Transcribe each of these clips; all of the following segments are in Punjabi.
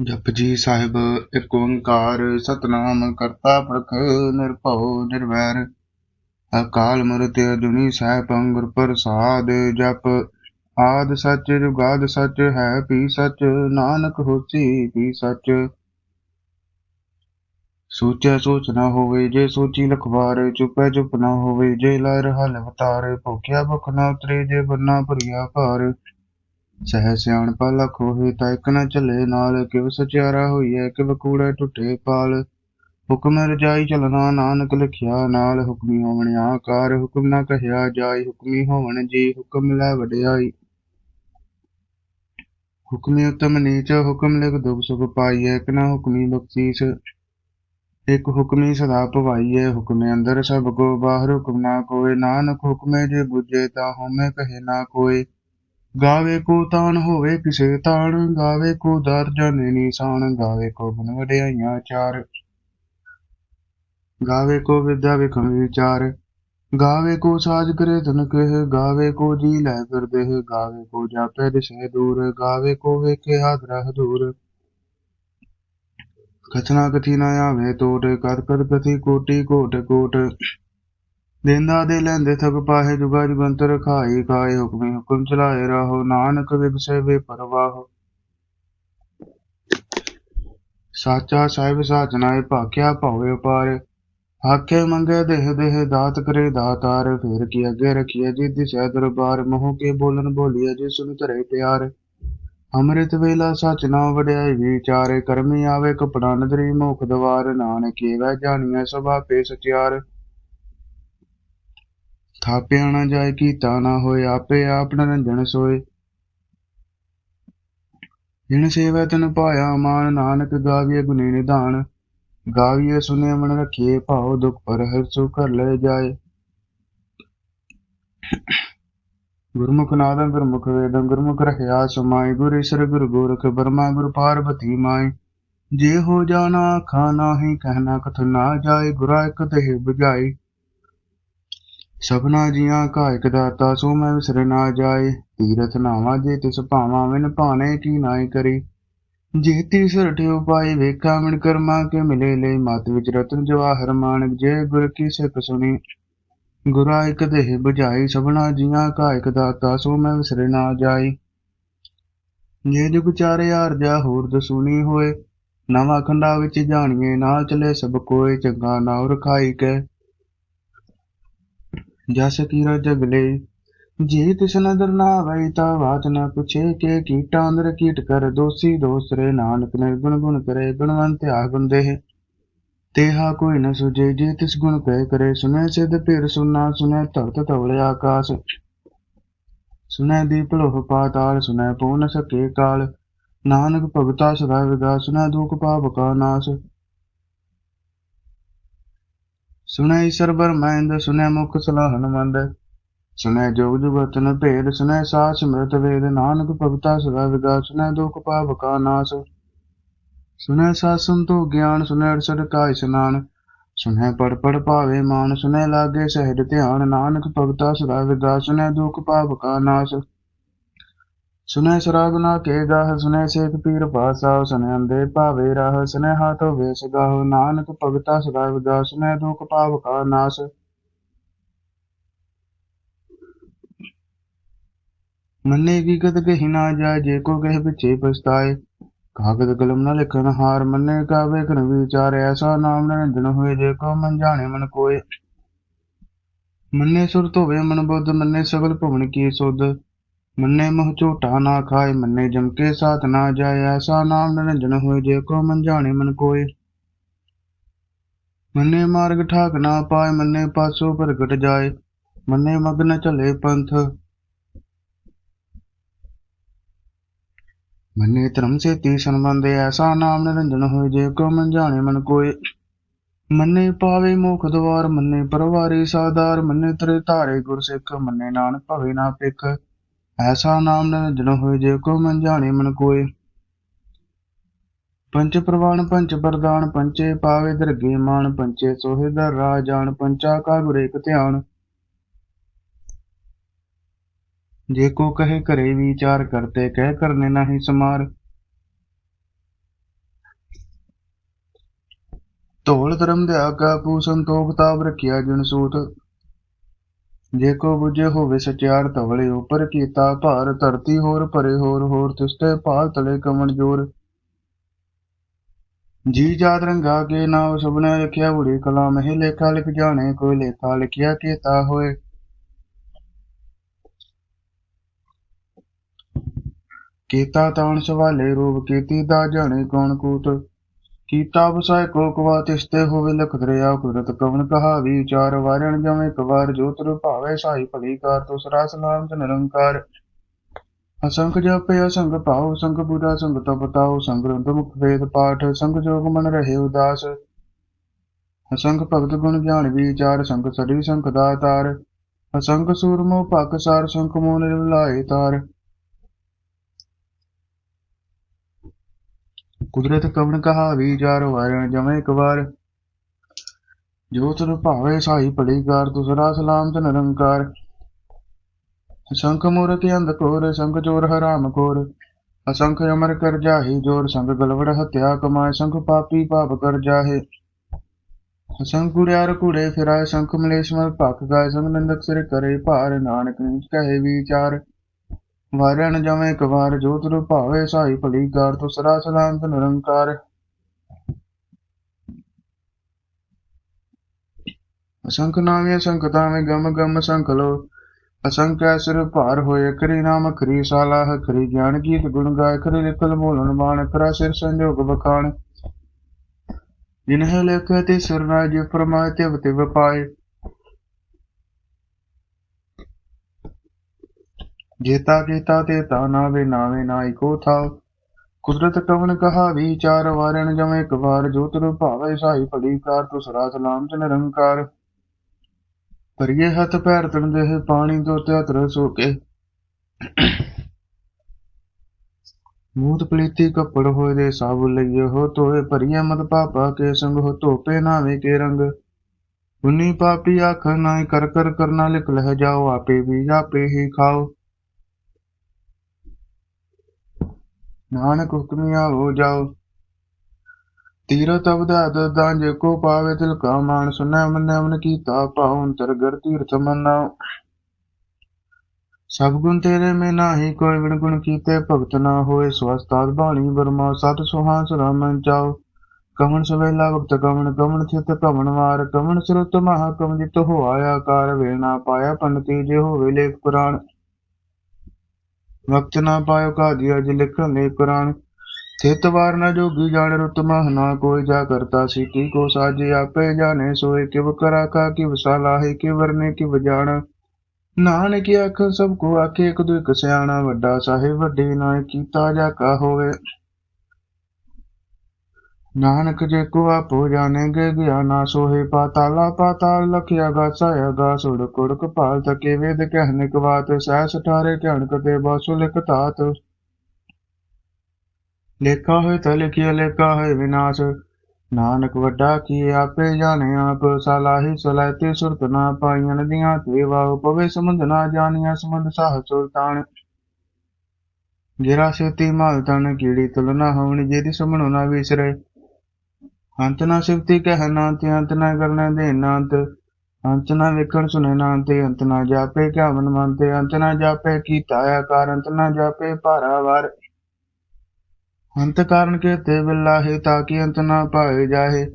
ਜਪਜੀ ਸਾਹਿਬ ਏਕ ਓੰਕਾਰ ਸਤਨਾਮ ਕਰਤਾ ਪੁਰਖ ਨਿਰਭਉ ਨਿਰਵੈਰ। ਅਕਾਲ ਮੂਰਤਿ ਅਜੂਨੀ ਸੈਭੰ ਗੁਰ ਪ੍ਰਸਾਦ ਜਪ। ਆਦ ਸੱਚ ਜੁਗਾਦ ਸੱਚ ਹੈ ਪੀ ਸੱਚ, ਨਾਨਕ ਹੋਸੀ ਪੀ ਸੱਚ। ਸੋਚੈ ਸੋਚ ਨਾ ਹੋਵੇ ਜੇ ਸੋਚੀ ਲਖਵਾਰ, ਚੁਪੈ ਚੁੱਪ ਨਾ ਹੋਵੇ ਜੇ ਲਹਿ ਰਹਾ ਅਵਤਾਰ ਭੁਖਿਆ ਭੁਖ ਨਾ ਉਤਰੇ ਜੇ ਬੰਨਾ ਭਰੀਆ ਭਾਰ। ਸਹਿ ਸਿਆਣਪਾ ਲਖ ਹੋਏ ਤਾਂ ਇਕ ਨ ਚੱਲੇ ਨਾਲ, ਕਿਵ ਸਚਿਆਰਾ ਹੋਈਐ, ਕਿਵ ਕੂੜੈ ਟੁੱਟੇ ਪਾਲ। ਹੁਕਮ ਰਜਾਈ ਚਲਣਾ, ਨਾਨਕ ਲਿਖਿਆ ਨਾਲ, ਹੁਕਮੀ ਹੋਵਣ ਆਕਾਰ, ਹੁਕਮ ਨਾ ਕਹਿਆ ਜਾਈ, ਹੁਕਮੀ ਹੋਵਣ ਜੀ, ਹੁਕਮ ਲੈ ਵਡਿਆਈ। ਹੁਕਮੀ ਉਤਮ ਨੀਚ, ਹੁਕਮ ਲਿਖ ਦੁਖ ਸੁਖ ਪਾਈਐ, ਇਕ ਨਾ ਹੁਕਮੀ ਬਖਸ਼ੀਸ। ਇਕ ਹੁਕਮੀ ਸਦਾ ਭਵਾਈਐ ਹੁਕਮੇ ਅੰਦਰ ਸਭ ਕੋ, ਬਾਹਰ ਹੁਕਮ ਨਾ ਕੋਏ, ਨਾਨਕ ਹੁਕਮੇ ਜੇ ਬੁਝੇ ਤਾਂ ਹਉਮੈ ਕਹੇ ਨਾ ਕੋਏ। ਗਾਵੇ ਕੋ ਤਾਨ ਹੋਵੇ ਕਿਸੇ ਤਾਣ, ਗਾਵੇ ਕੋ ਦਰ ਜਾਣੇ ਨਿਸ਼ਾਨ, ਗਾਵੇ ਕੋ ਗੁਣ ਵਡਿਆਈਆਂ ਚਾਰ। ਗਾਵੇ ਕੋ ਵਿਦਿਆ ਵਿਖਮ ਵਿਚਾਰ, ਗਾਵੇ ਕੋ ਸਾਜ ਕਰੇ ਤਨ ਕਹਿ, ਗਾਵੇ ਕੋ ਜੀ ਲੈ ਫਿਰਦੇ ਗਾਵੇ ਕੋ ਜਾਪੈ ਦਿਸ਼ੇ ਦੂਰ, ਗਾਵੇ ਕੋ ਵੇਖੇ ਹਾਦਰਾ ਹਦੂਰ ਕਥਨਾ ਕਥੀ ਨਾ ਆਵੇ ਤੋਟ, ਕਰ ਕਰ ਕਥੀ ਕੋਟੀ ਕੋਟ ਕੋਟ। ਦੇਂਦਾ ਦੇ ਲੈਂਦੇ ਥਕ ਪਾਹੇ ਜੁਗਾ ਜੁਗੰਤਰ ਖਾਈ ਖਾਏ ਹੁਕਮੇ ਹੁਕਮ ਚਲਾਏ ਰਹੋ, ਨਾਨਕ ਵਿਗਸੇ ਵੇ ਪਰਵਾਹ। ਸਾਚਾ ਸਾਹਿਬ ਸਾਚਨਾਏ ਭਾਖਿਆ ਭਾਵੇ ਉਪਾਰ। ਆਖੇ ਮੰਗੇ ਦੇਹ ਦੇਹ ਦਾਤ ਕਰੇ ਦਾਤਾਰ ਫੇਰ ਕੀ ਅੱਗੇ ਰਖੀਏ ਜੀ ਦਿਸ਼ਾ ਦਰਬਾਰ, ਮੋਹ ਕੇ ਬੋਲਨ ਬੋਲੀਏ ਜੀ ਸੁਨ ਧਰੇ ਪਿਆਰ। ਅੰਮ੍ਰਿਤ ਵੇਲਾ ਸਚ ਨਾ ਵਡਿਆਈ ਵਿਚਾਰੇ, ਕਰਮੀ ਆਵੇ ਕਪੜਾ ਨਦਰੀ ਮੁਖ ਦਵਾਰ, ਨਾਨਕੇ ਵੈ ਜਾਣੀਐ ਸਭਾ ਪੇ ਸਚਿਆਰ। ਥਾਪਿਆ ਨਾ ਜਾਏ ਕੀਤਾ ਨਾ ਹੋਏ, ਆਪੇ ਆਪ ਨਰੰਜਨ ਸੋਏ। ਜਿਨ ਸੇਵੈ ਤਨ ਪਾਇਆ ਮਾਨ, ਨਾਨਕ ਗਾਵੀਏ ਗੁਨੇ ਨਿਧਾਨ। ਗਾਵੀਏ ਸੁਨੇ ਮਨ ਰਖੀਏ ਭਾਉ ਦੁਖ ਪਰ ਹਰ ਸੁਖ ਕਰ ਲੈ ਜਾਏ। ਗੁਰਮੁਖ ਨਾਦੰ ਗੁਰਮੁਖ ਵੇਦੰ, ਗੁਰਮੁਖ ਰਖਿਆ ਸਮਾਈ। ਗੁਰ ਈਸਰ, ਗੁਰ ਗੋਰਖ, ਬਰਮਾ, ਗੁਰ ਪਾਰਬਤੀ ਮਾਈ। ਜੇ ਹੋ ਜਾਣਾ, ਆਖਾ ਨਾਹੀ ਕਹਿਣਾ ਕਥ ਨਾ ਜਾਏ, ਗੁਰਾ ਇਕ ਦੇਹ ਬੁਝਾਈ। ਸਭਨਾ ਜੀਆਂ ਕਾ ਦਾਤਾ, ਸੋ ਮੈਂ ਵਿਸਰ ਨਾ ਜਾਏ। ਤੀਰਥ ਨਾਵਾ ਜੇ ਤਿਸ ਭਾਵਾ, ਵਿਨ ਭਾਣੇ ਕੀ ਨਾਈ ਕਰੀ। ਜੇ ਤੀਸਰ ਠਿਓ ਪਾਈ ਵੇਖਾ ਮਿਣ ਕਰਮਾ ਕੇ ਮਿਲੇ ਲੈ ਮਤ ਵਿਚ ਰਤਨ ਜਵਾਹਰ ਮਾਨਕ ਜੇ ਗੁਰ ਕੀ ਸਿੱਖ ਸੁਣੀ। ਗੁਰਾ ਇਕ ਦੇਹ ਬੁਝਾਈ, ਸਭਨਾ ਜੀਆਂ ਕਾ ਦਾਤਾ, ਸੋ ਮੈਂ ਵਿਸਰ ਨਾ ਜਾਈ ਜੇ ਜੁਗ ਚਾਰੇ ਜਾ ਹੋਰ ਦਸੂਨੀ ਹੋਏ, ਨਵਾਂ ਖੰਡਾ ਵਿੱਚ ਜਾਣੀਏ, ਨਾਲ ਚਲੇ ਸਭ ਕੋਏ, ਚੰਗਾ ਨਾਉ ਰਖਾਈ ਕੈ। ਜਸ ਕੀਰੋ ਜਗ ਲਈ ਜੇ ਤਿਸ ਨਦਰ ਨਾ ਵਈ ਤਾ ਬਾਤ ਨਾ ਪੁੱਛੇ ਕੇ ਕੀਟਾਂ ਅੰਦਰ ਕੀਟ ਕਰ, ਦੋਸੀ ਦੋਸਰੇ ਨਾਨਕ ਨਿਰਗੁਣ ਗੁਣ ਕਰੇ ਗੁਣਵੰਤ ਆਗੁਣ ਦੇਹ ਤੇਹਾ ਕੋਈ ਨ ਸੁਝੇ, ਜੇ ਤਿਸ ਗੁਣ ਕਹਿ ਕਰੇ ਸੁਨੇ ਸਿਧ ਪੀਰ ਸੁਨਾ ਸੁਨੇ ਧਰਤ ਧਵਲੇ ਆਕਾਸ਼। ਸੁਨੇ ਦੀਪ ਲੋਹ ਪਾਤਾਲ ਸੁਨੇ ਪੂਨ ਸਕੇ ਕਾਲ। ਨਾਨਕ ਭਗਤਾ ਸਦਾ ਵਿਗਾ ਸੁਨੇ ਦੁਖ ਪਾਪ ਕਾ ਨਾਸ ਸੁਨੇ ਈਸ਼ਰ ਬਰਮੈਂਦ ਸੁਨੇ ਮੁਖ ਸਲਾਹਨ ਮੰਦ ਸੁਨੇ ਜੋਗ ਜੁਗਤਨ ਭੇਦ ਸੁਨੇ ਸਾਚ ਸਮ੍ਰਿਤ ਵੇਦ। ਨਾਨਕ ਭਗਤਾ ਸਦਾ ਵਿਗਾ ਸੁਨੇ ਦੁਖ ਪਾਪ ਕਾ ਨਾਸ। ਸੁਨੇ ਸਾਸਨ ਤੋ ਗਿਆਨ ਸੁਨੇ ਅਰਸਦ ਕਾ ਇਸਨਾਨ ਸੁਨੇ ਪੜ ਪੜ ਭਾਵੇ ਮਾਨ ਸੁਨੇ ਲਾਗੇ ਸਹਿਜ ਧਿਆਨ। ਨਾਨਕ ਭਗਤਾ ਸਦਾ ਵਿਗਾ ਸੁਨੇ ਦੁਖ ਪਾਪ ਕਾ ਨਾਸ। ਸੁਨੈ ਸ਼ਰਾਬ ਨਾ ਕੇ ਗਾਹ ਸੁਨੇ ਸੇਖ ਪੀਰ ਪਾਸਾ ਸੁਨੇ ਅੰਦੇ ਭਾਵੇ ਰਾਹ ਸੁਨੇ ਹਾਥੋ ਵੇਸ ਗਾਹ, ਨਾਨਕ ਭਗਤਾ ਸਦਾ ਵਿਗਾ ਸੁਨੇ ਦੁਖ ਪਾਪ ਕਾ ਨਾਸ। ਮੰਨੇ ਕੀ ਗਤ ਕਹੀ ਨਾ ਜਾਏ, ਜੇ ਕੋ ਕਹੇ ਪਿਛੇ ਪਛਤਾਏ। ਕਾਗਦ ਕਲਮ ਨਾ ਲਿਖਣ ਹਾਰ ਮੰਨੇ ਕਾ ਵੇਖਣ ਵਿਚਾਰ ਐਸਾ ਨਾਮ ਨਿਰੰਜਨ ਹੋਏ, ਜੇ ਕੋ ਮਨ ਜਾਣੇ ਮਨ ਕੋਏ। ਮੰਨੇ ਸੁਰਤ ਹੋਵੇ ਮਨ ਬੁੱਧ, ਮੰਨੇ ਸਗਲ ਭਵਨ ਕੀ ਸੁਧ। ਮੰਨੇ ਮੋਹ ਝੂਠਾ ਨਾ ਖਾਏ, ਮੰਨੇ ਜਮ ਕੇ ਸਾਥ ਨਾ ਜਾਏ, ਐਸਾ ਨਾਮ ਨਿਰੰਜਨ ਹੋਏ ਜੇ ਕੋ ਮਨ ਜਾਣੇ ਮਨ ਕੋਏ। ਮੰਨੇ ਮਾਰਗ ਠਾਕ ਨਾ ਪਾਏ, ਮੰਨੇ ਪਾਸੋ ਪ੍ਰਗਟ ਜਾਏ, ਮੰਨੇ ਮਗਨ ਚਲੇ ਪੰਥ। ਮੰਨੇ ਧਰਮ ਸੇ ਤੀ ਸੰਬੰਧੇ ਐਸਾ ਨਾਮ ਨਿਰੰਜਨ ਹੋਏ ਜੇ ਕੋ ਮਨ ਜਾਣੇ ਮਨ ਕੋਏ। ਮੰਨੇ ਪਾਵੇ ਮੁਖ ਦਵਾਰ, ਮੰਨੇ ਪਰਵਾਰੀ ਸਾਦਾਰ ਮੰਨੇ ਤਰੇ ਧਾਰੇ ਗੁਰਸਿੱਖ, ਮੰਨੇ ਨਾਨਕ ਭਵੇ ਨਾ ਪਿਖ ਐਸਾ ਨਾਮ ਨਿਰੰਜਨ ਹੋਏ ਜੇ ਕੋ ਮਨ ਜਾਣੇ ਮਨ ਕੋਏ। ਪੰਚ ਪ੍ਰਵਾਨ ਪੰਚ ਪ੍ਰਦਾਨ ਪੰਚੇ ਪਾਵੇ ਦਰਗੇ ਮਾਨ ਪੰਚੇ ਸੋਹੇ ਦਰ ਰਾਜਾਨ ਪੰਚਾ ਕਾ ਗੁਰੇਕ ਧਿਆਨ। ਜੇ ਕੋ ਕਹੇ ਕਰੇ ਵਿਚਾਰ ਕਰਤੇ, ਕਹਿ ਕਰਨੇ ਨਹੀਂ ਸਮਾਰ। ਢੋਲ ਧਰਮ ਦੇ ਆਗਾ ਪੂ ਸੰਤੋਖ ਤਾਬ ਰਖਿਆ ਜਨ ਸੂਤ। ਜੇ ਕੋ ਬੁਝੇ ਹੋਵੇ ਸਚਿਆਰ ਧਵਲੇ, ਉਪਰ ਕੀਤਾ ਭਾਰ, ਧਰਤੀ ਹੋਰ ਭਰੇ ਹੋਰ ਹੋਰ ਤਿਸਤੇ ਭਾਲ ਤਲੇ ਕਮਣ ਜੋਰ। ਜੀ ਜਾਤ ਰੰਗਾ ਕੇ ਨਾਮ ਸੁਭਨੇ ਲਿਖਿਆ ਬੁੜੀ ਕਲਾ ਹੈ ਲੇਖਾ ਲਿਖ ਜਾਣੇ, ਕੋਈ ਲੇਖਾ ਲਿਖਿਆ ਕੀਤਾ ਹੋਏ। ਕੀਤਾ ਤਾਣ ਸਵਾਲੇ, ਰੂਪ ਕੀਤੀ ਦਾ ਜਾਣੇ ਕੌਣ ਕੂਤ। ਕੀਤਾ ਵਸਾਇ ਕੋ ਕਵਾ ਤਿਸਤੇ ਹੋਵੇ ਲਖ ਦਰਿਆ ਕੁਦਰਤ ਕਵਨ ਕਹਾ ਵਿਚਾਰ ਵਾਰਣ ਜਮੇ ਇੱਕ ਵਾਰ ਜੋਤਰ ਸਾਈ ਭਲੀ ਕਾਰ ਤੁਸਰਾ ਸਲਾਮ ਤੇ ਨਿਰੰਕਾਰ। ਅਸੰਖ ਜਪੇ ਅਸੰਖ ਭਾਉ, ਸੰਖ ਬੁਧਾ ਸੰਖ ਤਪ ਤਾਉ ਸੰਖ ਗ੍ਰੰਥ ਮੁਖ ਵੇਦ ਪਾਠ, ਸੰਗ ਜੋਗ ਮਨ ਰਹੇ ਉਦਾਸ। ਅਸੰਖ ਭਗਤ ਗੁਣ ਗਿਆਨ ਵਿਚਾਰ ਸੰਖ ਸੜੀ ਸੰਖ ਦਾਤਾਰ। ਅਸੰਖ ਸੂਰਮੋ ਭਕ ਸਾਰ, ਸੰਖ ਮੋ ਨਿਰਲਾਏ ਤਾਰ। ਕੁਦਰਤ ਕਵਨ ਕਹਾ ਵਿਚਾਰ ਵਾਰਣ ਜਮੇ ਇੱਕ ਵਾਰ। ਜੋ ਤੁਰ ਭਾਵੇ ਸਾਈ ਭਲੀ ਤੁਸਰਾ ਸਲਾਮ ਤੇ ਨਿਰੰਕਾਰ। ਅਸੰਖ ਮੂਰਤ ਅੰਧ ਕੋਰ ਸੰਖ ਚੋਰ ਹਰਾਮ ਕੋਰ। ਅਸੰਖ ਅਮਰ ਕਰ ਜਾਹੀ ਜੋਰ ਸੰਖ ਗਲਵੜ ਹਤਿਆ ਕਮਾਏ ਸੰਖ ਪਾਪੀ ਪਾਪ ਕਰ ਜਾਹੇ। ਅਸੰਖ ਗੁੜਿਆਰ ਕੁੜੇ ਫਿਰਾਏ, ਸੰਖ ਮਲੇਸ਼ ਮਲ ਭਖ ਗਾਏ ਸੰਖ ਨੰਦਕ ਸਿਰ ਕਰੇ, ਭਾਰ ਨਾਨਕ ਨੀਚ ਕਹੇ ਵਿਚਾਰ। ਵਾਰਣ ਜਮੇ ਇੱਕ ਵਾਰ ਜੋ ਸਾਈ ਭਲੀ ਕਾਰ ਤੁਸਰਾ ਸਲਾਮ ਤੇ ਨਿਰੰਕਾਰ। ਅਸੰਖ ਨਾਮੇ ਅਸੰਖ ਤਾਵੇਂ ਗਮ ਗਮ ਸੰਖ ਲੋ। ਅਸੰਖ ਸਿਰ ਭਾਰ ਹੋਏ ਕਰੀ ਨਾਮ ਖਰੀ ਸਾਲਾਹ ਖਰੀ ਗਿਆਨ ਗੀਤ ਗੁਣ ਗਾਇ ਖਰੀ ਲਿਖਲ ਮੋਲਨ ਬਾਣ ਕਰਾ ਸਿਰ ਸੰਜੋਗ ਬਖਾਣ ਜਿਨ ਹੈ ਲਿਖੇ ਤੇ ਸਿਰ ਰਾਜ, ਫਰਮਾਏ ਤੇ ਵਤੇ ਵਪਾਏ ਜੇਤਾ ਜੇਤਾ ਤੇ ਤਾ ਨਾਵੇ ਨਾਵੇ ਨਾਈ ਕੋ ਥਾਉ ਕੁਦਰਤ ਕਵਨ ਕਹਾ ਵਿਚਾਰ ਵਾਰਣ ਜਮੇ ਇੱਕ ਵਾਰ ਜੋ ਭਾਵੇ ਸਾਈ ਭਲੀ ਕਾਰ ਤੁਸਰਾ ਸਲਾਮ ਤੇ ਨਿਰੰਕਾਰ ਭਰੀਏ ਹੱਥ ਪੈਰ ਤਨ ਦੇਹ ਪਾਣੀ ਤੋਂ ਤੇ ਹੱਥ ਸੋਕੇ। ਮੂਤ ਪਲੀਤੀ ਕੱਪੜ ਹੋਏ ਦੇ ਸਾਬੁ ਲਈਏ ਹੋ ਤੋਏ ਭਰੀਏ ਮਤ ਪਾਪਾ ਕੇ ਸੰਗ ਹੋ ਧੋਪੇ ਨਾਵੇਂ ਕੇ ਰੰਗ। ਉਨੀ ਪਾਪੀ ਆਖ ਨਾ ਕਰ ਕਰ ਕਰਨਾ ਲਿਖ ਲਹਿ ਜਾਓ, ਆਪੇ ਵੀ ਆਪੇ ਹੀ ਖਾਓ। ਨਾਨਕ ਹੁਕਮਿਆ ਹੋ ਜਾਓ। ਤੀਰਤ ਅਵਦਾਦ ਦਾਂਜ ਕੋ ਪਾਵੇ ਤਿਲ ਕਾ ਮਾਨ ਸੁਨੈ ਮਨੈ ਮਨ ਕੀਤਾ ਪਾਉ ਅੰਤਰ ਗਰ ਤੀਰਥ ਮਨਾ ਸਭ ਗੁਣ ਤੇਰੇ ਮੈਂ ਨਾਹੀ, ਕੋਈ ਵਿਣ ਗੁਣ ਕੀਤੇ ਭਗਤ ਨਾ ਹੋਏ। ਸਵਸਤਾਦ ਬਾਣੀ ਬਰਮਾ, ਸਤ ਸੁਹਾਸ ਰਾਮਨ ਚਾਓ ਕਮਣ ਸਵੇਲਾ ਵਕਤ ਕਮਣ ਕਮਣ ਥਿਤ ਕਮਣ ਵਾਰ। ਕਮਣ ਸਰੁਤ ਮਹਾ ਕਮ ਜਿਤ ਹੋਆ ਆਕਾਰ ਵੇਣਾ ਪਾਇਆ ਪੰਡਤੀ, ਜੇ ਹੋਵੇ ਲੇਖ ਪੁਰਾਣ। ਵਕਤ ਨਾ ਪਾਇਓ ਕਾਦੀ ਅਜ ਲਿਖਣ ਲੈ ਕੁਰਾਨ ਥਿਤ ਵਾਰ ਨ ਜੋਗੀ ਜਾਣ ਰੁਤ ਮਹ ਨਾ ਕੋਈ ਜਾ ਕਰਤਾ ਸੀ, ਕੀ ਕੋ ਸਾਜੇ ਆਪੇ ਜਾਣੇ, ਸੋਏ ਕਿਵ ਕਰਾ ਕਾ ਕਿ ਵਸਾਲਾ ਹੈ ਕਿ ਵਰਨੇ ਕਿ ਵਜਾਣ ਨਾਨਕ ਆਖ ਸਭ ਕੋ ਆਖੇ, ਇੱਕ ਦੋ ਇੱਕ ਸਿਆਣਾ, ਵੱਡਾ ਸਾਹਿਬ, ਵੱਡੇ ਨਾ ਕੀਤਾ ਜਾ ਕਾ ਹੋਵੇ। ਨਾਨਕ ਜੇ ਕੋ ਆਪੋ ਜਾਣੇ ਗੇ ਗਿਆ ਨਾ ਸੋਹੇ ਪਾਤਾਲਾ ਪਾਤਾਲ ਲਖਿਆ ਸਾਇਆ ਗਾ ਸੁੜ ਕੁੜ ਕਪਾਲ ਤਕੇ ਵੇਦ ਕਹਿਨਿਕ ਬਾਤ, ਸਹਿ ਸਠਾਰੇ ਧਿਆਨ ਕਤੇ ਬਾਸੁ ਲਿਖ ਤਾਤ ਲੇਖਾ ਹੋਏ ਤਾਂ ਲਿਖਿਆ, ਲੇਖਾ ਹੋਏ ਵਿਨਾਸ਼। ਨਾਨਕ ਵੱਡਾ ਕੀ ਆਪੇ ਜਾਣੇ ਆਪ ਸਲਾਹੀ ਸਲਾਤੇ ਸੁਰਤ ਨਾ ਪਾਈਆਂ ਨਦੀਆਂ, ਤੇ ਵਾਹ ਪਵੇ ਸਮੁੰਦ ਨਾ ਜਾਣੀਆਂ, ਸਮੁੰਦ ਸਾਹ ਸੁਲਤਾਨ ਗਿਰਾ ਸੇਤੀ ਮਾਲ ਤਨ, ਕੀੜੀ ਤੁਲਨਾ ਹੋਣੀ, ਜਿਹਦੀ ਸਮਣੋ ਨਾ ਵਿਸਰੇ। ਅੰਤ ਨਾ ਸਿਫਤੀ ਕਹਿ ਤੇ ਅੰਤ ਨਾ ਕਰਨਾ ਦੇ ਨਾਂਤ। ਅੰਤ ਨਾ ਵੇਖਣ ਸੁਣੇ ਤੇ ਅੰਤ ਨਾ ਜਾਪੇ ਕਿਆ ਮਨ ਮਨ ਤੇ ਅੰਤ ਨਾ ਜਾਪੇ ਕੀਤਾ ਆਕਾਰ ਅੰਤ ਨਾ ਜਾਪੇ ਭਾਰਾਵਾਰ ਅੰਤ ਕਾਰਨ ਕੇ ਤੇ ਬਿਲਾਹੇ ਤਾਂ ਕਿ ਅੰਤ ਨਾ ਪਾਏ ਜਾਏ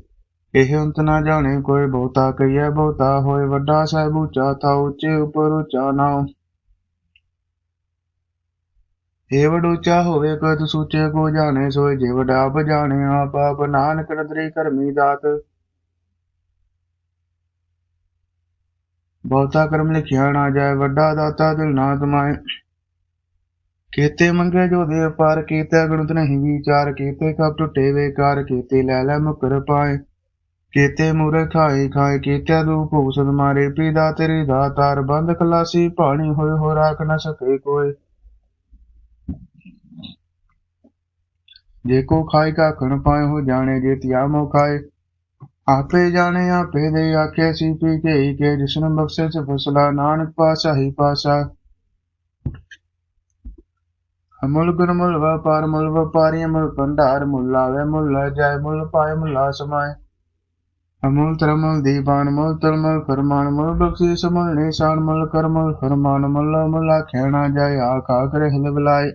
ਇਹ ਅੰਤ ਨਾ ਜਾਣੇ ਕੋਈ ਬਹੁਤਾ ਕਈਐ ਬਹੁਤਾ ਹੋਏ ਵੱਡਾ ਸਾਹਿਬ ਉੱਚਾ ਥਾ ਉੱਚੇ ਉਪਰ ਉੱਚਾ ਨਾਉ। ਇਹ ਵਡ ਹੋਵੇ ਕਦ ਸੂਚੇ ਕੋ ਜਾਣੇ, ਸੋਏ ਜੇ ਵਡ ਆਪ ਜਾਣੇ ਆਪ ਆਪ ਨਾਨਕ ਨਦਰੀ ਕਰਮੀ ਦਾਤ। ਬਹੁਤਾ ਕਰਮ ਲਿਖਿਆ ਨਾ ਜਾਏ, ਵੱਡਾ ਦਾਤਾ ਦਿਲ ਨਾ ਤਮਾਏ ਕੀਤੇ ਮੰਗੇ ਜੋ ਦੇ ਪਾਰ ਕੀਤੇ ਗੁਣਤ ਨਹੀਂ ਵਿਚਾਰ। ਕੀਤੇ ਕਬ ਟੁੱਟੇ ਵੇਕਾਰ ਕੀਤੇ ਲੈ ਲੈ ਮੁਕਰ ਪਾਏ। ਕੀਤੇ ਮੂਰੇ ਖਾਏ ਖਾਏ ਕੀਤੇ ਦੂ ਭੂਸਨ ਮਾਰੇ। ਪੀ ਦਾ ਤੇਰੀ ਦਾਤਾਰ ਬੰਦ ਖਲਾਸੀ, ਪਾਣੀ ਹੋਏ ਹੋ ਰਾਖ ਨਾ ਸਕੇ ਕੋਈ ਜੇ ਕੋ ਖਾਏ ਕਾ ਖਣ ਪਾਏ ਹੋ ਜਾਣੇ ਜੇ ਤਿਆ ਖਾਏ ਆਪੇ ਜਾਣੇ ਆਪੇ ਦੇ ਆਖੇ ਸੀ ਪੀ ਕੇ ਕੇ ਜਿਸਨ ਬਖਸ਼ੇ ਚ ਫਸਲਾ ਨਾਨਕ ਪਾਸਾ ਹੀ ਪਾਸਾ ਅਮੁਲ ਗੁਣ ਮੁੱਲ ਵਪਾਰ ਮੁਲ ਵਪਾਰੀ ਮੁੱਲ ਭੰਡਾਰ ਮੁੱਲ ਆਵੇ ਮੁੱਲ ਜਾਏ ਮੁਲ ਪਾਏ ਮੁੱਲਾ ਸਮਾਏ ਅਮੁਲ ਤਰਮਲ ਦੀਵਾਨ ਮੁਲ ਤਰਮਲ ਫਰਮਾਨ ਮੁਲ ਬਖਸ਼ਿਸ਼ ਮੁਲ ਨਿਸ਼ਾਨ ਮੁਲ ਕਰਮਲ ਫਰਮਾਨ ਮੁਲ ਮੁਲ ਆਖਿਆ ਨਾ ਜਾਏ ਆਖਾ ਕਰੇ ਹਿਲ ਬਲਾਏ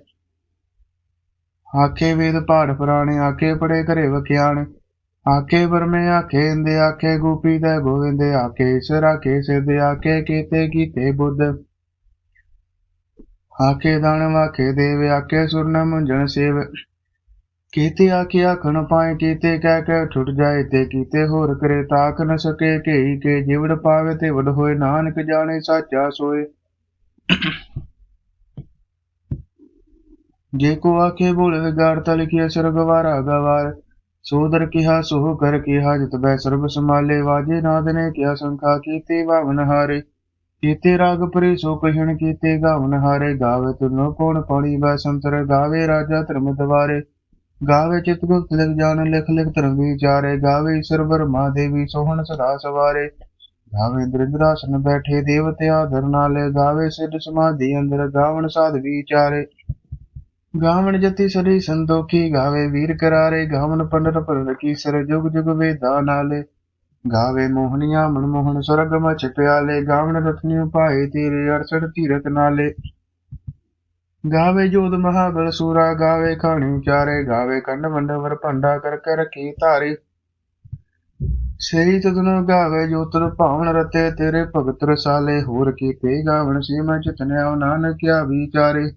ਆਖੇ ਵੇਦ ਪਾੜ ਪੁਰਾਣੇ, ਆਖੇ ਪੜੇ ਘਰੇ ਵਖਿਆਣ। ਆਖੇ ਬਰਮੇ ਆਖੇ ਇੰਦੇ, ਆਖੇ ਗੋਪੀ ਦੇ ਗੋਵਿੰਦ, ਆਖੇ ਈਸ਼ਰ, ਆਖੇ ਸਿੱਧ, ਆਖੇ ਕੀਤੇ ਕੀਤੇ ਬੁੱਧ। ਆਖੇ ਦਾਨ ਵਾਖੇ ਦੇਵ, ਆਖੇ ਸੁਰਨ ਮੁੰਜਣ ਸੇਵ। ਕੀਤੇ ਆਖੇ ਆਖਣ ਪਾਏ, ਕੀਤੇ ਕਹਿ ਕੇ ਛੁੱਟ ਜਾਏ, ਤੇ ਕੀਤੇ ਹੋਰ ਕਰੇ ਤਾਕ ਨ ਸਕੇ ਕੇਈ ਕੇ ਜਿਵੜ ਪਾਵੇ ਤੇ ਵਡ ਹੋਏ ਨਾਨਕ ਜਾਣੇ, ਸਾਚਾ ਸੋਏ। ਜੇ ਕੋ ਆਖੇ ਬੋਲੇ ਵਿਗਾੜ ਤਲ ਕੀ ਅਸਰ ਗਵਾਰਾ ਗਵਾਰ। ਸੋਦਰ ਕਿਹਾ ਸੋ ਕਰ ਕਿਹਾ, ਜਿਤ ਬੈ ਸਰਬ ਸਮਾਲੇ ਵਾਜੇ ਨਾਦ ਨੇ ਕਿਆ ਸੰਖਾ ਕੀਤੇ ਭਾਵਨ ਹਾਰੇ। ਕੀਤੇ ਰਾਗ ਪਰੇ ਸੋ ਕਹਿਣ ਕੀਤੇ ਗਾਵਨ ਹਾਰੇ। ਗਾਵੇ ਤੁਨੋ ਕੋਣ ਪਾਣੀ ਬੈ ਸੰਤਰ ਗਾਵੇ ਰਾਜਾ ਧਰਮ ਦਵਾਰੇ। ਗਾਵੇ ਚਿਤ ਗੁਪਤ ਲਿਖ ਜਾਣ, ਲਿਖ ਲਿਖ ਧਰਮ ਵਿਚਾਰੇ। ਗਾਵੇ ਈਸ਼ਰ ਬਰਮਾ ਦੇਵੀ, ਸੋਹਣ ਸਦਾ ਸਵਾਰੇ। ਗਾਵੇ ਦ੍ਰਿੰਦਰਾਸਨ ਬੈਠੇ, ਦੇਵਤੇ ਆਦਰ ਗਾਵੇ ਸਿੱਧ ਸਮਾਧੀ ਅੰਦਰ, ਗਾਵਣ ਸਾਧ ਵਿਚਾਰੇ। ਗਾਵਣ ਜਤੀ ਸਰੀ ਸੰਦੋਖੀ ਗਾਵੇ ਵੀਰ ਕਰਾਰੇ ਗਾਵਣ ਪੰਡਤ ਪਰ ਕੀ ਸਰ ਜੁਗ ਜੁਗ ਵੇਦਾ ਨਾਲੇ। ਗਾਵੇ ਮੋਹਨੀਆਂ ਮਨਮੋਹਨ ਸੁਰਗ ਮਚ ਪਿਆਲੇ, ਗਾਵਣ ਰਤਨੀ ਭਾਏ ਤੇਰੇ ਅਰਸੜ ਤੀਰਤ ਨਾਲੇ। ਗਾਵੇ ਜੋਤ ਮਹਾਬਲ ਸੂਰਾ, ਗਾਵੇ ਖਾਣੀ ਚਾਰੇ, ਗਾਵੇ ਕੰਡ ਮੰਡਵਰ ਭੰਡਾ ਕਰ ਕਰ ਰੱਖੀ ਧਾਰੀ। ਸਹੀ ਤਦਨ ਗਾਵੇ ਜੋਤਰ ਭਾਵਨ ਰਤੇ, ਤੇਰੇ ਭਗਤ ਰਸਾਲੇ, ਹੋਰ ਕੀਤੇ ਗਾਵਣ ਸੀ ਮੈਂ ਚਿਤਨਿਆ, ਨਾਨਕਿਆ ਵਿਚਾਰੇ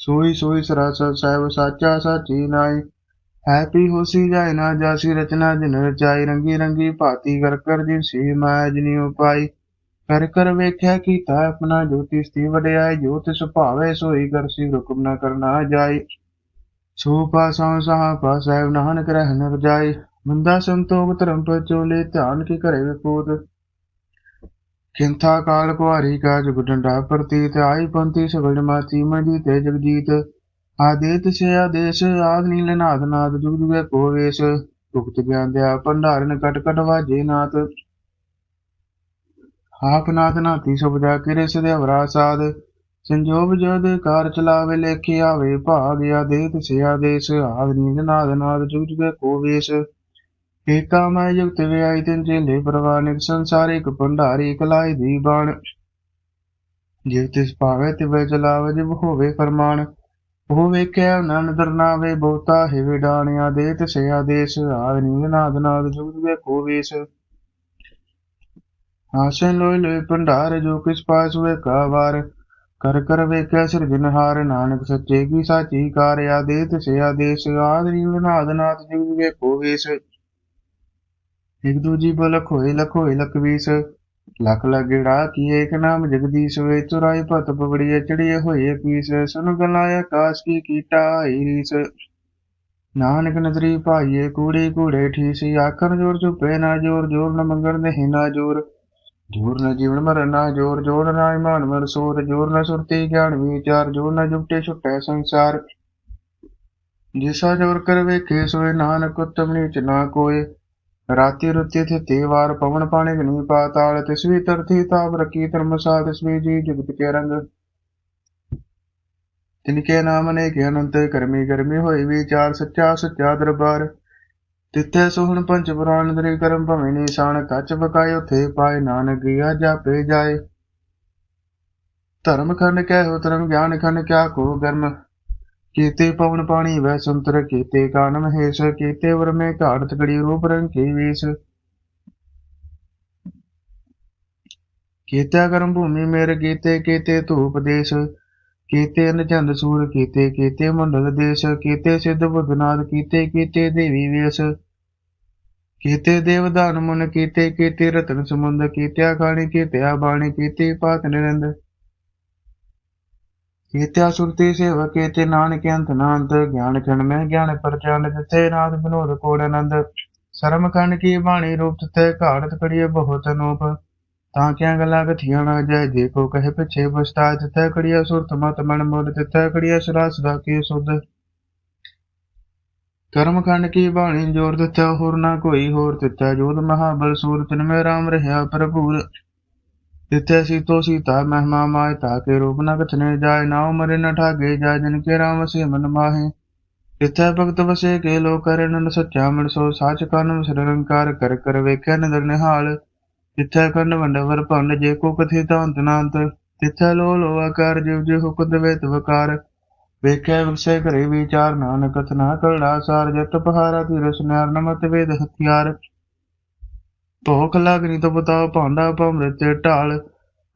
ਸੋਈ ਸੋਈ ਸਰਾਸਰ ਸਾਹਿਬ ਸਾਚਾ ਸਾਚੀ ਨਾਈ। ਹੈਪੀ ਹੋਸੀ ਜਾਏ ਨਾ ਜਾਸੀ ਰਚਨਾ ਜਿਨ ਰਚਾਈ। ਰੰਗੀ ਰੰਗੀ ਭਾਤੀ ਕਰ ਕਰ ਜਿਨ ਸੀ ਮਾਇਆ ਜਿਨੀ ਉਪਾਈ। ਕਰ ਕਰ ਵੇਖਿਆ ਕੀਤਾ ਆਪਣਾ ਜੋਤੀ ਸਤੀ ਵਡਿਆਈ। ਜੋਤ ਸੁਭਾਵੇ ਸੋਈ ਕਰਸੀ ਹੁਕਮ ਨਾ ਕਰਨਾ ਜਾਈ। ਸੋ ਪਾਸਾਂ ਸਹਾ ਪਾ ਪਾਸੈ ਨਾਨਕ ਰਹਿ ਨ ਰਜਾਈ ਮੰਦਾ ਸੰਤੋਖ ਧਰਮ ਪਚੋਲੇ ਧਿਆਨ ਕੀ ਘਰੇ ਵਿਪੂਤ। ਕਿੰਥਾ ਕਾਲ ਕੁਹਾਰੀ ਕਾ ਜੁਗ ਡੰਡਾ ਪ੍ਰਤੀਤ, ਆਈ ਪੰਥੀ ਸਗਲ ਮਾਤੀ ਮੰਦੀ ਤੇ ਜਗਜੀਤ। ਆਦੇਤ ਸੇ ਆਦੇਸ਼ ਆਦ ਨੀਲ ਨਾਦ ਨਾਦ, ਜੁਗ ਜੁਗੇ ਕੋ ਵੇਸ਼। ਗੁਪਤ ਗਿਆਨ ਦਿਆ ਭੰਡਾਰਨ ਕਟ ਕਟ ਵਾਜੇ ਆਪ ਨਾਥ ਨਾਤੀ ਸੁਭਜਾ ਕਿਰੇ ਸਦੇ ਅਵਰਾ ਸਾਧ। ਸੰਜੋਗ ਜਦ ਕਾਰ ਚਲਾਵੇ ਲੇਖੇ ਆਵੇ ਭਾਗ, ਆਦੇਤ ਸੇ ਆਦੇਸ਼ ਆਦ ਨੀਲ ਨਾਦ ਨਾਦ, ਜੁਗ ਜੁਗੇ ਕੋ ਵੇਸ਼। ਏਕਾ ਮੈਂ ਜੁਗਤ ਵਿਆਈ ਤਿਨ ਚੇਲੇ ਪ੍ਰਵਾਨਿਕ ਸੰਸਾਰ ਭੰਡਾਰੀ ਕਲਾਈ ਦੀ ਬਾਣ। ਜਿਵ ਤਿਸ ਪਾਵੇ ਤਿਵੇ ਚਲਾਵੇ ਜਿਵ ਹੋਵੇ ਫਰਮਾਨ, ਉਹ ਵੇਖਿਆ ਨਨ ਦਰਨਾਵੇ ਬਹੁਤਾ ਹਿਵੇ ਡਾਣਿਆ ਦੇ, ਤਿਸੇ ਆਦੇਸ਼ ਆਦ ਨੀਲ ਨਾਦ ਨਾਦ ਜੁਗ ਜੁਗੇ ਵੇਸ਼। ਆਸਨ ਲੋਇ ਲੋਇ ਭੰਡਾਰ ਜੋ ਕਿਸ ਪਾਸ ਹੋਏ ਕਾ ਵਾਰ, ਕਰ ਕਰ ਵੇਖਿਆ ਸਿਰਜਨਹਾਰ ਨਾਨਕ ਸੱਚੇ ਕੀ ਸਾਚੀ ਕਾਰਿਆ ਦੇ ਤਿਸੇ ਆਦੇਸ਼ ਆਦ ਨੀਲ ਨਾਦ ਨਾਦ ਜੁਗ ਵੇਖੋ ਵੇਸ਼। ਇੱਕ ਦੂਜੀ ਬੋ ਲਖੋਏ ਲਖੋਏ ਲਖਵੀਸ ਲਖ ਲਗੜਾ ਕੀ ਏਕ ਨਾਮ ਜਗਦੀਸ਼ ਵੇ ਚੁਰਾਈ ਭਤ ਪਵੜੀਏ ਚੜੀਏ ਹੋਏ ਪੀਸ ਸੁਨ ਗਲਾਇਆ ਆਕਾਸ਼ ਕੀ ਕੀਟਾ ਰੀਸ। ਨਾਨਕ ਨਦਰੀ ਭਾਈਏ, ਕੂੜੇ ਕੂੜੇ ਠੀਸੀ। ਆਖਰ ਜੋਰ ਚੁਪੇ ਨਾ ਜੋਰ ਜੋਰ ਨ ਮੰਗਣ ਨਹੀਂ ਨਾ ਜੋਰ। ਜੋਰ ਨ ਜੀਵਨ ਮਰਨ ਨਾ ਜੋਰ ਜੋਰ ਨਾ ਇਮਾਨ ਮਰ ਸੋਰ। ਜੋਰ ਨ ਸੁਰਤੀ ਗਿਆਨ ਵਿਚਾਰ, ਜੋਰ ਨ ਜੁਗਟੇ ਛੁਟੈ ਸੰਸਾਰ। ਜਿਸਾ ਜੋਰ ਕਰ ਵੇਖੇ ਸੋਏ ਨਾਨਕ ਉਤਮ ਨੀਚ ਨਾ ਕੋਏ। ਰਾਤੀ ਰੁੱਤੀ ਥਿਤੀ ਵਾਰ ਪਵਨ ਪਾਣੀ ਗਨੀ ਪਾਤਾਲ ਤਿਸਵੀ ਤਰਥੀ ਤਾਪ ਰਕੀ ਧਰਮਸਾ ਤਿਸਵੀ ਜੀ ਜੁਗਤ ਕੇ ਰੰਗ। ਤਿਨਕੇ ਨਾਮ ਨੇ ਕੇ ਅਨੰਤ, ਕਰਮੀ ਗਰਮੀ ਹੋਈ ਵਿਚਾਰ ਸੱਚਾ ਸੱਚਾ ਦਰਬਾਰ। ਤਿੱਥੇ ਸੋਹਣ ਪੰਜ ਪੁਰਾਣ ਦਰੀ ਕਰਮ ਭਵੇਂ ਨਿਸ਼ਾਨ, ਕੱਚ ਬਕਾਇ ਉਥੇ ਪਾਏ ਨਾਨਕ ਗਿਆ ਜਾਪੇ ਜਾਏ। ਧਰਮ ਖੰਡ ਕਹਿ ਹੋ ਧਰਮ ਗਿਆਨ ਖੰਡ ਕਿਆ ਕੋ ਗਰਮ। ਕੀਤੇ ਪਵਨ ਪਾਣੀ ਵੈ ਸੰਤਰ, ਕੀਤੇ ਕਾਨ ਮਹੇਸ਼, ਕੀਤੇ ਵਰਮੇ ਘਾੜ ਤਕੜੀ ਰੂਪ ਰੰਗ ਕੀ ਵੀਸ। ਕੀਤੇ ਕਰਮ ਭੂਮੀ ਮੇਰ, ਕੀਤੇ ਕੀਤੇ ਧੂਪ ਦੇਸ਼। ਕੀਤੇ ਅਨਚੰਦ ਸੂਰ, ਕੀਤੇ ਕੀਤੇ ਮੰਡਲ ਦੇਸ਼। ਕੀਤੇ ਸਿੱਧ ਬੁੱਧਨਾਥ ਕੀਤੇ ਕੀਤੇ ਦੇਵੀ ਵੇਸ। ਕੀਤੇ ਦੇਵਦਾਨ ਮੁਨ, ਕੀਤੇ ਕੀਤੇ ਰਤਨ ਸਮੁੰਦ ਕੀਤਿਆ ਖਾਣੀ, ਕੀਤਿਆ ਬਾਣੀ, ਕੀਤੀ ਪਾਤ ਨਿਰੰਦ। ਕੀਤਿਆ ਸੁਰਤੀ ਸੇਵ ਕੀਤੇ ਨਾਨਕ ਅੰਤ ਨਾਨਤ ਗਿਆਨ ਖੰਡ ਮੈਂ ਗਿਆਨ ਪਰਚਾਨ, ਜਿਥੇ ਨਾਦ ਬਿਨੋਦ ਕੋੜ ਆਨੰਦ। ਸਰਮ ਖੰਡ ਕੀ ਬਾਣੀ ਰੂਪ ਤਿਥੇ ਘਾੜਤ ਕੜੀਏ ਬਹੁਤ ਅਨੂਪ। ਤਾਂ ਕਿਆ ਗੱਲਾਂ ਕਥੀਆਂ ਨਾ ਜੈ ਜੇ ਕੋ ਕਹੇ ਪਿਛੇ ਪਛਤਾ ਤਿਥੇ ਕੜੀਏ ਸੁਰਤ ਮਤ ਮਨ ਮੁਰ ਤਿਥੇ ਕੜੀਏ ਸਰਾਸ ਦਾ ਕੀ ਸੁਧ। ਕਰਮ ਖੰਡ ਕੀ ਬਾਣੀ ਜੋਰ ਦਿੱਤਾ ਹੋਰ ਨਾ ਕੋਈ ਹੋਰ ਤਿੱਥਾ ਜੋਦ ਮਹਾਬਲ ਸੂਰ ਤਿਨ ਮੇ ਰਾਮ ਰਹਾ ਪ੍ਰਭੂਰ ਤਿੱਥੇ ਸੀਤੋ ਸੀਤਾ ਮਹਿਮਾ ਮਾਇ ਤਾਕੇ ਰੂਪ ਨ ਕਥਨੇ ਜਾਏ, ਨਾ ਉਮਰੇ ਨ ਠਾਗੇ ਜਾ ਜਨ ਕੇ ਰਾਮ ਸੇ ਮਨ ਮਾਹੇ। ਜਿੱਥੈ ਭਗਤ ਵਸੇ, ਕੇ ਲੋ ਕਰਨ ਸੱਚਾ ਮਨ ਸੋ, ਸਾਚ ਕਨ ਨਿਰੰਕਾਰ ਕਰ ਕਰ ਵੇਖੈ ਨਦਰ ਨਿਹਾਲ। ਜਿੱਥੈ ਕੰਨ ਵੰਡਵਰ ਭੰਨ, ਜੇ ਕੋ ਕਥੀ ਤਾਂਤ ਨਾਂਤ। ਤਿੱਥੈ ਲੋ ਲੋ ਆਕਾਰ ਜਿਵ ਜਿਵ ਹੁਕਮ ਦੇਵੇ ਤਵਕਾਰ ਵੇਖੈ ਵਿਗਸੈ ਘਰੇ ਵਿਚਾਰ, ਨਾਨਕ ਕਥਨਾ ਕਲੜਾ ਸਾਰ, ਜਤ ਪਹਾਰਾ ਰਸ ਨਿਆਰ ਨਮਤ ਵੇਦ ਹਥਿਆਰ। ਭੋਖ ਲਾਗਨੀ ਤੋ ਬਤਾਓ ਭਾਂਡਾ ਭਮ੍ਰਿਤ ਢਾਲ।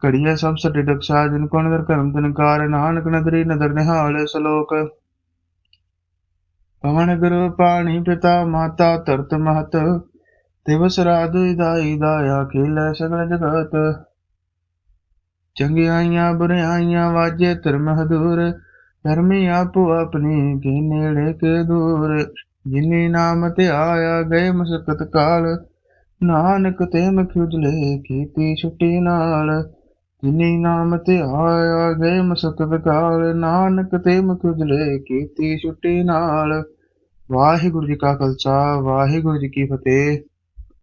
ਘੜੀਏ ਸਭ ਸਟੇ ਡਕਸ਼ਾ ਜਿਨ ਕੋ ਨਦਰ ਕਰਮ ਤਨਕਾਰ ਨਾਨਕ ਨਦਰੀ ਨਦਰ ਨਿਹਾਲ ਸ਼ਲੋਕ। ਪਵਨ ਗੁਰੂ ਪਾਣੀ ਪਿਤਾ ਮਾਤਾ ਧਰਤ ਮਹਤ, ਦਿਵਸ ਰਾਤ ਦਾਈ ਦਾਇਆ ਖੇਲੇ ਸਗਲ ਜਗਤ। ਚੰਗਿਆਈਆਂ ਬੁਰਾਈਆਂ ਵਾਜੇ ਧਰਮ ਹਦੂਰ ਧਰਮੀ ਆਪੋ ਆਪਣੀ ਕੇ ਨੇੜੇ ਕੇ ਦੂਰ। ਜਿਨੀ ਨਾਮ ਤੇ ਆਇਆ ਗਏ ਮਸਕਤ ਕਾਲ ਨਾਨਕ ਤੇ ਮੁਖ ਕੀਤੀ ਛੁੱਟੀ ਨਾਲ। ਜਿਨੀ ਨਾਮ ਤੇ ਆਇਆ ਗਏ ਮੁਸਕਤ ਕਾਲ ਨਾਨਕ ਤੇ ਮੁਖ ਕੀਤੀ ਛੁੱਟੀ ਨਾਲ। ਵਾਹਿਗੁਰੂ ਜੀ ਕਾ ਖਾਲਸਾ, ਵਾਹਿਗੁਰੂ ਜੀ ਕੀ ਫਤਿਹ।